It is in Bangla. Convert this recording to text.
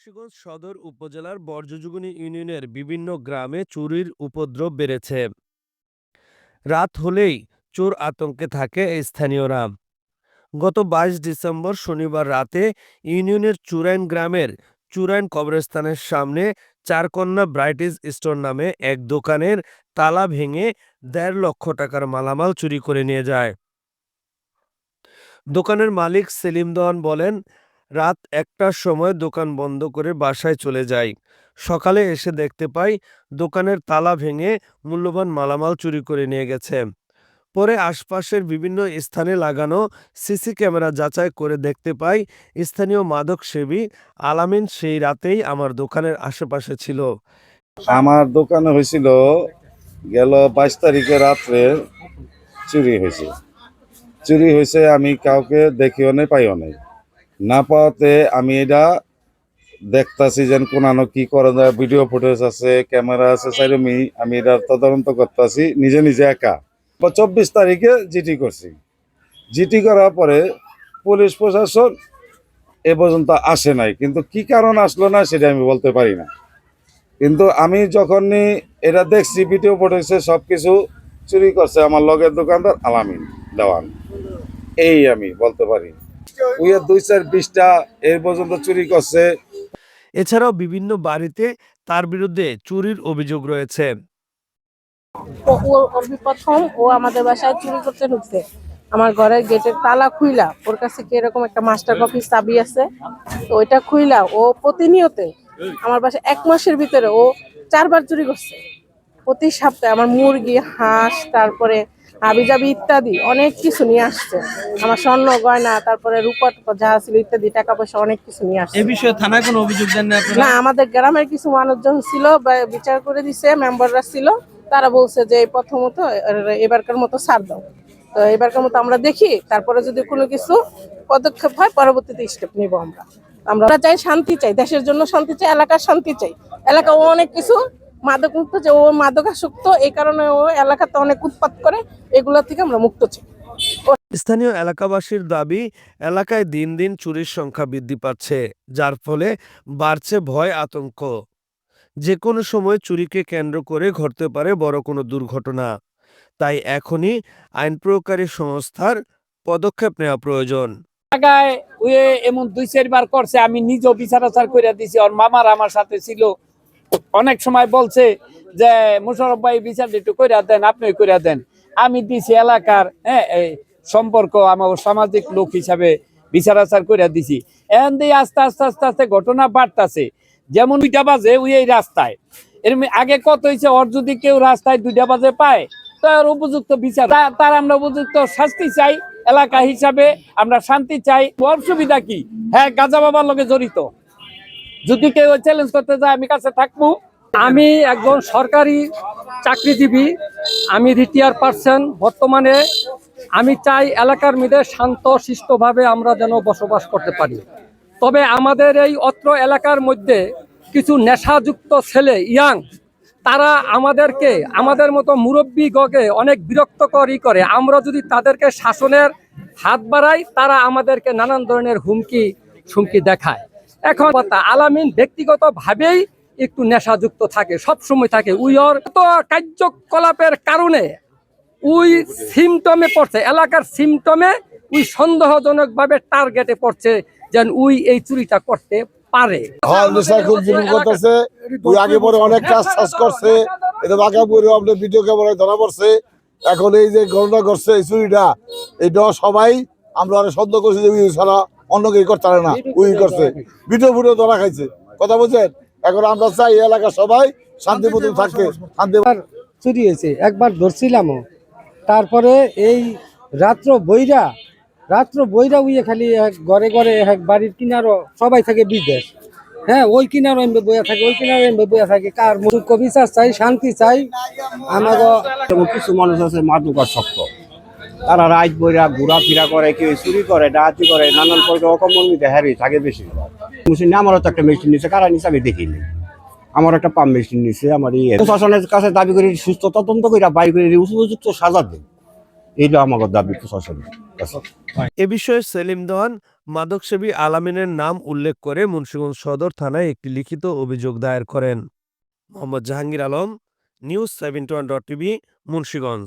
মুন্সিগঞ্জ সদর উপজেলার বর্জ্যযুগনী ইউনিয়নের বিভিন্ন গ্রামে চুরির উপদ্রব বেড়েছে। রাত হলেই চোর আতঙ্কে থাকে স্থানীয়রা। গত বাইশ ডিসেম্বর শনিবার রাতে ইউনিয়নের চুরাইন গ্রামের চুরাইন কবরস্থানের সামনে চারকন্যা ব্রাইটিস স্টোর নামে এক দোকানের তালা ভেঙে দেড় লক্ষ টাকার মালামাল চুরি করে নিয়ে যায়। দোকানের মালিক সেলিম দেওয়ান বলেন রাত একটার সময় দোকান বন্ধ করে বাসায় চলে যাই। সকালে এসে দেখতে পাই দোকানের তালা ভেঙে মূল্যবান মালামাল চুরি করে নিয়ে গেছে। পরে আশপাশের বিভিন্ন স্থানে লাগানো সিসি ক্যামেরা যাচাই করে দেখতে পাই স্থানীয় মাদক সেবী আলামিন সেই রাতেই আমার দোকানের আশেপাশে ছিল। আমার দোকানে হয়েছিল গেল বাইশ তারিখে রাত্রে চুরি হয়েছে। চুরি হয়েছে আমি কাউকে দেখিও নাই, পাইও নাই। না পাওয়াতে আমি এটা দেখতাছি যেন কোনানো কি করা যায় ভিডিও ফুটেজ আছে ক্যামেরা আছে সাইরমি আমি এটা তদন্ত করতেছি নিজে নিজে একা। চব্বিশ তারিখে জিটি করছি। জিটি করার পরে পুলিশ প্রশাসন এ পর্যন্ত আসে নাই কিন্তু কি কারণ আসলো না সেটা আমি বলতে পারি না। কিন্তু আমি যখনই এটা দেখছি ভিডিও ফুটেছে সব কিছু চুরি করছে আমার লগের দোকানদার আলামিন দেওয়ান। এই আমি বলতে পারি। উইয়ের দুই চার বিশটা এই পর্যন্ত চুরি করছে। এছাড়াও বিভিন্ন বাড়িতে তার বিরুদ্ধে চুরির অভিযোগ রয়েছে। ও ও- ওর প্রথম ও আমাদের বাসায় চুরি করতে ঢুকছে। আমার ঘরের গেটের তালা খুইলা ওর কাছে কি এরকম একটা মাস্টার কপি চাবি আছে? তো ওইটা খুইলা ও প্রতিনিয়ত আমার বাসায় এক মাসের ভিতরে ও চারবার চুরি করছে। প্রতি সপ্তাহে আমার মুরগি হাঁস তারপরে হাবিজাবি ইত্যাদি অনেক কিছু নিয়ে আসছে। আমার স্বর্ণ গয়না তারপরে রূপা টুপা যা ছিল ইত্যাদি টাকা পয়সা অনেক কিছু নিয়ে আসছে। এ বিষয়ে থানায় কোনো অভিযোগ দেন না আমাদের গ্রামের কিছু মানুষজন ছিল বা বিচার করে দিছে মেম্বাররা ছিল। তারা বলছে যে এই প্রথমত এবারকার মতো ছাড় দাও। তো এবারকার মতো আমরা দেখি তারপরে যদি কোনো কিছু পদক্ষেপ হয় পরবর্তীতে স্টেপ নিব আমরা। আমরা চাই শান্তি চাই দেশের জন্য শান্তি চাই এলাকার শান্তি চাই। এলাকা অনেক কিছু মাদক মুক্ত যে ও মাদকাসক্ত এই কারণে ও এলাকাতে অনেক উৎপাত করে এগুলা থেকে আমরা মুক্ত চাই। স্থানীয় এলাকাবাসীর দাবি এলাকায় দিন দিন চুরির সংখ্যা বৃদ্ধি পাচ্ছে যার ফলে বাড়ছে ভয় আতঙ্ক। যে কোনো সময় চুরিকে কেন্দ্র করে ঘটতে পারে বড় কোনো দুর্ঘটনা। তাই এখনই আইন প্রয়োগকারী সংস্থার পদক্ষেপ নেওয়া প্রয়োজন। ওয়ে এমন দুই চারবার করছে আমি নিজেও বিচার আচার করে দিছি ওর মামার আমার সাথে ছিল। অনেক সময় বলছে যে, মুশারফ ভাই বিচার একটু করে দেন আপনি করে দেন। আমি দিছি এলাকার হ্যাঁ সম্পর্ক আমার সামাজিক লোক হিসাবে বিচার আচার করে দিছি। এন দিয়ে আস্তে আস্তে আস্তে আস্তে ঘটনা বাড়তাছে। যেমন দুইটা বাজে ওই এই রাস্তায়। এরম আগে কত হয়েছে ওর যদি কেউ রাস্তায় দুইটা বাজে পায় তার উপযুক্ত বিচার তার আমরা উপযুক্ত শাস্তি চাই, এলাকা হিসাবে আমরা শান্তি চাই। সুবিধা কি? হ্যাঁ গাজা বাবার লগে জড়িত। যদি কেউ চ্যালেঞ্জ করতে যায়, আমি কাছে থাকব। আমি একজন সরকারি চাকরিজীবী, আমি রিটায়ার পারসন বর্তমানে আমি চাই এলাকার মধ্যে শান্ত, শিষ্টভাবে আমরা যেন বসবাস করতে পারি। তবে আমাদের এই অত্র এলাকার মধ্যে কিছু নেশাযুক্ত ছেলে ইয়াং তারা আমাদেরকে, আমাদের মতো মুরব্বী গগে অনেক বিরক্তকরই করে। আমরা যদি তাদেরকে শাসনের হাত বাড়াই, তারা আমাদেরকে নানান ধরনের হুমকি হুমকি দেখায়। এখন কথা আলামিন ব্যক্তিগতভাবেই একটু নেশাযুক্ত থাকে সব সময় থাকে উইয়র তো কার্যকলাপের কারণে উই সিমটমে পড়ছে এলাকার সিমটমে উই সন্দেহজনকভাবে টার্গেটে পড়ছে যেন উই এই চুরিটা করতে পারে। হ্যাঁ করতেছে ওই আগে পরে অনেক কাজ টাজ করছে এটা বাঁকা পরে আপনার ভিডিও ক্যামেরায় ধরা পড়ছে। এখন এই যে ঘটনা করছে এই চুরিটা এটা সবাই আমরা অনেক সন্দেহ করছি যে উই ছাড়া অন্য কেউ করতে না উই করছে। ভিডিও ভিডিও ধরা খাইছে। কথা বলছেন এখন আমরা চাই এই এলাকার সবাই শান্তি মতন থাকতে শান্তি চুরি হয়েছে একবার ধরছিলামও। তারপরে এই রাত্র বইরা রাত্র বইরা উইয়ে খালি এক ঘরে ঘরে এক বাড়ির কিনারও সবাই থাকে বিদেশ। হ্যাঁ ওই কিনারও এমবে বইয়া থাকে ওই কিনারও এমবে বইয়া থাকে। কার মুখ বিচার চাই শান্তি চাই। আমাকে কিছু মানুষ আছে মাদকাসক্ত। তারা রাত বইরা ঘোরাফেরা করে, কেউ চুরি করে, ডাকাতি করে, নানান প্রকার অকমর্মিতে হ্যারি থাকে বেশি। মুসলিম আমারও তো একটা মেশিন নিচ্ছে কারা নিচ্ছে আমি দেখিনি। আমার একটা পাম্প মেশিন নিচ্ছে আমার ইয়ে। প্রশাসনের কাছে দাবি করে, সুস্থ তদন্ত করে বাই করে উপযুক্ত সাজা দেয় এইটা আমার দাবি প্রশাসনের কাছে। এ বিষয়ে সেলিম দেওয়ান মাদকসেবী আলামিনের নাম উল্লেখ করে মুন্সিগঞ্জ সদর থানায় একটি লিখিত অভিযোগ দায়ের করেন। Mohammad Jahangir Alam, news seventy one dot TV, Munshiganj.